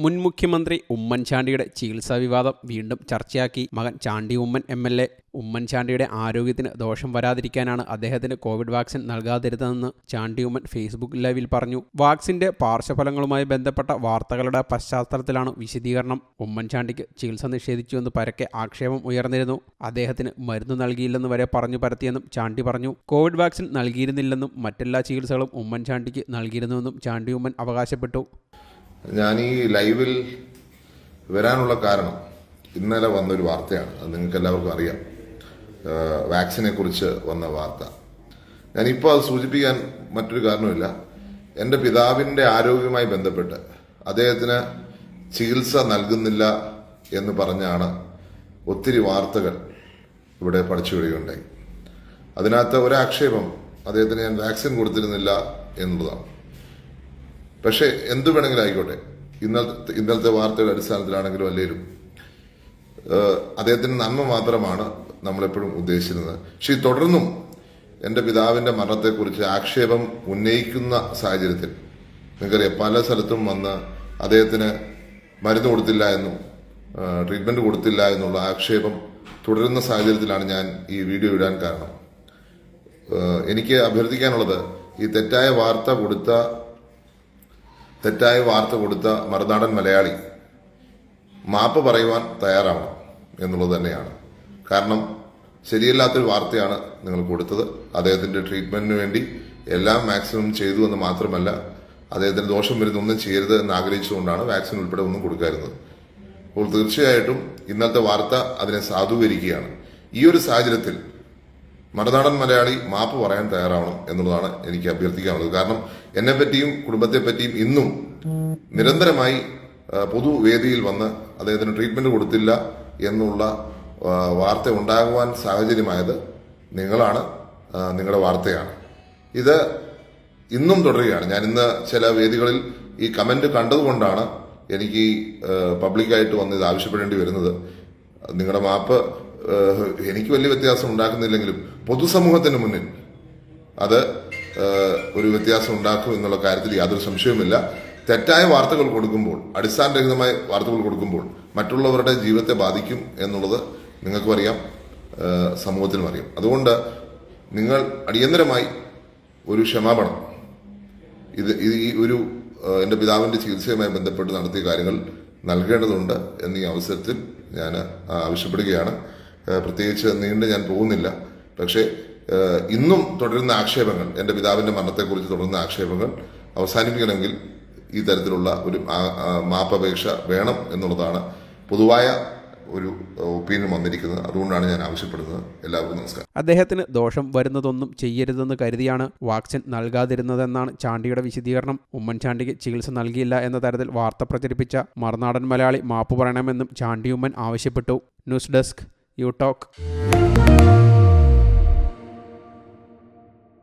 മുൻ മുഖ്യമന്ത്രി ഉമ്മൻചാണ്ടിയുടെ ചികിത്സാ വിവാദം വീണ്ടും ചർച്ചയാക്കി. മകൻ Chandy Oommen M L A. ഉമ്മൻചാണ്ടിയുടെ ആരോഗ്യത്തിന് ദോഷം വരാതിരിക്കാനാണ് അദ്ദേഹത്തിന് കോവിഡ് വാക്സിൻ നൽകാതിരുന്നതെന്ന് ചാണ്ടി ഉമ്മൻ ഫേസ്ബുക്ക് ലൈവിൽ പറഞ്ഞു. വാക്സിന്റെ പാർശ്വഫലങ്ങളുമായി ബന്ധപ്പെട്ട വാർത്തകളുടെ പശ്ചാത്തലത്തിലാണ് വിശദീകരണം. ഉമ്മൻചാണ്ടിക്ക് ചികിത്സ നിഷേധിച്ചുവെന്ന് പരക്കെ ആക്ഷേപം ഉയർന്നിരുന്നു. അദ്ദേഹത്തിന് മരുന്ന് നൽകിയില്ലെന്ന് വരെ പറഞ്ഞു പരത്തിയെന്നും ചാണ്ടി പറഞ്ഞു. കോവിഡ് വാക്സിൻ നൽകിയിരുന്നില്ലെന്നും മറ്റെല്ലാ ചികിത്സകളും ഉമ്മൻചാണ്ടിക്ക് നൽകിയിരുന്നുവെന്നും ചാണ്ടി ഉമ്മൻ അവകാശപ്പെട്ടു. ഞാൻ ഈ ലൈവിൽ വരാനുള്ള കാരണം ഇന്നലെ വന്നൊരു വാർത്തയാണ്. അത് നിങ്ങൾക്ക് എല്ലാവർക്കും അറിയാം. വാക്സിനെ കുറിച്ച് വന്ന വാർത്ത. ഞാനിപ്പോൾ അത് സൂചിപ്പിക്കാൻ മറ്റൊരു കാരണമില്ല എന്റെ പിതാവിന്റെ ആരോഗ്യവുമായി ബന്ധപ്പെട്ട് അദ്ദേഹത്തിന് ചികിത്സ നൽകുന്നില്ല എന്ന് പറഞ്ഞാണ് ഒത്തിരി വാർത്തകൾ ഇവിടെ പഠിച്ചു വരികയുണ്ടായി. അതിനകത്ത് ഒരാക്ഷേപം അദ്ദേഹത്തിന് ഞാൻ വാക്സിൻ കൊടുത്തിരുന്നില്ല എന്നുള്ളതാണ് പക്ഷേ എന്ത് വേണമെങ്കിലും ആയിക്കോട്ടെ. ഇന്നത്തെ ഇന്നലത്തെ വാർത്തയുടെ അടിസ്ഥാനത്തിലാണെങ്കിലും അല്ലേലും ഏഹ് അദ്ദേഹത്തിന് നന്മ മാത്രമാണ് നമ്മളെപ്പോഴും ഉദ്ദേശിച്ചിരുന്നത്. പക്ഷേ തുടർന്നും എന്റെ പിതാവിന്റെ മരണത്തെക്കുറിച്ച് ആക്ഷേപം ഉന്നയിക്കുന്ന സാഹചര്യത്തിൽ നിങ്ങൾക്കറിയാം പല സ്ഥലത്തും വന്ന് അദ്ദേഹത്തിന് മരുന്ന് കൊടുത്തില്ല എന്നും ട്രീറ്റ്മെന്റ് കൊടുത്തില്ല എന്നുള്ള ആക്ഷേപം തുടരുന്ന സാഹചര്യത്തിലാണ് ഞാൻ ഈ വീഡിയോ ഇടാൻ കാരണം. എനിക്ക് അഭ്യർത്ഥിക്കാനുള്ളത് ഈ തെറ്റായ വാർത്ത കൊടുത്ത തെറ്റായ വാർത്ത കൊടുത്ത മറുനാടൻ മലയാളി മാപ്പ് പറയുവാൻ തയ്യാറാവണം എന്നുള്ളത് തന്നെയാണ്. കാരണം ശരിയല്ലാത്തൊരു വാർത്തയാണ് നിങ്ങൾ കൊടുത്തത്. അദ്ദേഹത്തിന്റെ ട്രീറ്റ്മെന്റിന് വേണ്ടി എല്ലാം മാക്സിമം ചെയ്തു എന്ന് മാത്രമല്ല അദ്ദേഹത്തിന് ദോഷം വരുന്ന ഒന്നും ചെയ്യരുത് എന്ന് ആഗ്രഹിച്ചുകൊണ്ടാണ് വാക്സിൻ ഉൾപ്പെടെ ഒന്നും കൊടുക്കാറുന്നത് അപ്പോൾ തീർച്ചയായിട്ടും ഇന്നത്തെ വാർത്ത അതിനെ സാധൂകരിക്കുകയാണ്. ഈ ഒരു സാഹചര്യത്തിൽ മറുനാടൻ മലയാളി മാപ്പ് പറയാൻ തയ്യാറാവണം എന്നുള്ളതാണ് എനിക്ക് അഭ്യർത്ഥിക്കാനുള്ളത്. കാരണം എന്നെ പറ്റിയും കുടുംബത്തെ പറ്റിയും ഇന്നും നിരന്തരമായി പൊതുവേദിയിൽ വന്ന് അദ്ദേഹത്തിന് ട്രീറ്റ്മെന്റ് കൊടുത്തില്ല എന്നുള്ള വാർത്ത ഉണ്ടാകുവാൻ സാഹചര്യമായത് നിങ്ങളാണ് നിങ്ങളുടെ വാർത്തയാണ്. ഇത് ഇന്നും തുടരുകയാണ്. ഞാൻ ഇന്ന് ചില വേദികളിൽ ഈ കമന്റ് കണ്ടതുകൊണ്ടാണ് എനിക്ക് പബ്ലിക്കായിട്ട് വന്ന് ഇത് ആവശ്യപ്പെടേണ്ടി വരുന്നത്. നിങ്ങളുടെ മാപ്പ് എനിക്ക് വലിയ വ്യത്യാസം ഉണ്ടാക്കുന്നില്ലെങ്കിലും പൊതുസമൂഹത്തിന് മുന്നിൽ അത് ഒരു വ്യത്യാസം ഉണ്ടാക്കും എന്നുള്ള കാര്യത്തിൽ യാതൊരു സംശയവുമില്ല. തെറ്റായ വാർത്തകൾ കൊടുക്കുമ്പോൾ അടിസ്ഥാനരഹിതമായ വാർത്തകൾ കൊടുക്കുമ്പോൾ മറ്റുള്ളവരുടെ ജീവിതത്തെ ബാധിക്കും എന്നുള്ളത് നിങ്ങൾക്കും അറിയാം സമൂഹത്തിനും അറിയാം. അതുകൊണ്ട് നിങ്ങൾ അടിയന്തരമായി ഒരു ക്ഷമാപണം. ഇത് ഈ ഒരു എന്റെ പിതാവിന്റെ ചികിത്സയുമായി ബന്ധപ്പെട്ട് നടത്തിയ കാര്യങ്ങൾ നൽകേണ്ടതുണ്ട് എന്നീ അവസരത്തിൽ ഞാൻ ആവശ്യപ്പെടുകയാണ്. പ്രത്യേകിച്ച് നീണ്ട് ഞാൻ പോകുന്നില്ല. പക്ഷേ ഇന്നും തുടരുന്ന ആക്ഷേപങ്ങൾ എന്റെ പിതാവിന്റെ മരണത്തെക്കുറിച്ച് തുടരുന്ന ആക്ഷേപങ്ങൾ അവസാനിപ്പിക്കണമെങ്കിൽ ഈ തരത്തിലുള്ള ഒരു മാപ്പപേക്ഷ വേണം എന്നുള്ളതാണ് പൊതുവായ ഒരു ഒപ്പീനിയൻ വന്നിരിക്കുന്നത്. അതുകൊണ്ടാണ് ഞാൻ ആവശ്യപ്പെടുന്നത്. എല്ലാവർക്കും നമസ്കാരം. അദ്ദേഹത്തിന് ദോഷം വരുന്നതൊന്നും ചെയ്യരുതെന്ന് കരുതിയാണ് വാക്സിൻ നൽകാതിരുന്നതെന്നാണ് ചാണ്ടിയുടെ വിശദീകരണം. ഉമ്മൻചാണ്ടിക്ക് ചികിത്സ നൽകിയില്ല എന്ന തരത്തിൽ വാർത്ത പ്രചരിപ്പിച്ച മറുനാടൻ മലയാളി മാപ്പ് പറയണമെന്നും ചാണ്ടി ഉമ്മൻ ആവശ്യപ്പെട്ടു. News desk you talk.